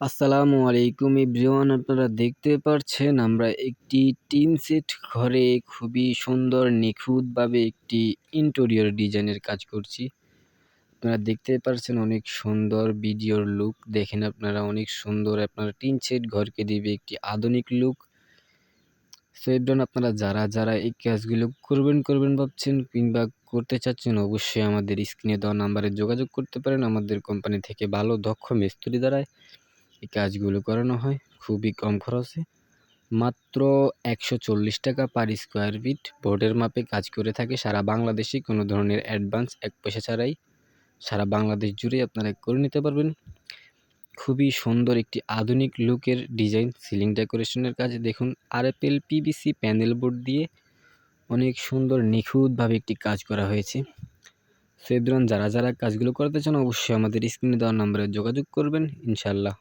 আসসালামু আলাইকুম এভরিওয়ান, আপনারা দেখতে পারছেন আমরা একটি টিন সেট ঘরে খুবই সুন্দর নিখুঁতভাবে একটি ইন্টেরিয়র ডিজাইনের কাজ করছি। আপনারা দেখতে পারছেন অনেক সুন্দর ভিডিওর লুক দেখেন আপনারা অনেক সুন্দর আপনারা টিন সেট ঘরকে দিবে একটি আধুনিক লুক সেভডন আপনারা যারা যারা এই কাজগুলো করবেন করবেন ভাবছেন কিংবা করতে চাচ্ছেন, অবশ্যই আমাদের স্ক্রিনে দেওয়া নাম্বারে যোগাযোগ করতে পারেন। আমাদের কোম্পানি থেকে ভালো, দক্ষ মিস্ত্রি দ্বারায় এই কাজগুলো করানো হয় খুবই কম খরচে। মাত্র একশো চল্লিশ টাকা পার স্কোয়ার ফিট বোর্ডের মাপে কাজ করে থাকে সারা বাংলাদেশে। কোনো ধরনের অ্যাডভান্স এক পয়সা ছাড়াই সারা বাংলাদেশ জুড়ে আপনারা করে নিতে পারবেন। খুবই সুন্দর একটি আধুনিক লুকের ডিজাইন সিলিং ডেকোরেশনের কাজ। দেখুন, আরএফএল পিবিসি প্যানেল বোর্ড দিয়ে অনেক সুন্দর নিখুঁতভাবে একটি কাজ করা হয়েছে। সেদ্রন যারা যারা কাজগুলো করতে চান অবশ্যই আমাদের স্ক্রিনে দেওয়ার নাম্বারে যোগাযোগ করবেন। ইনশাল্লাহ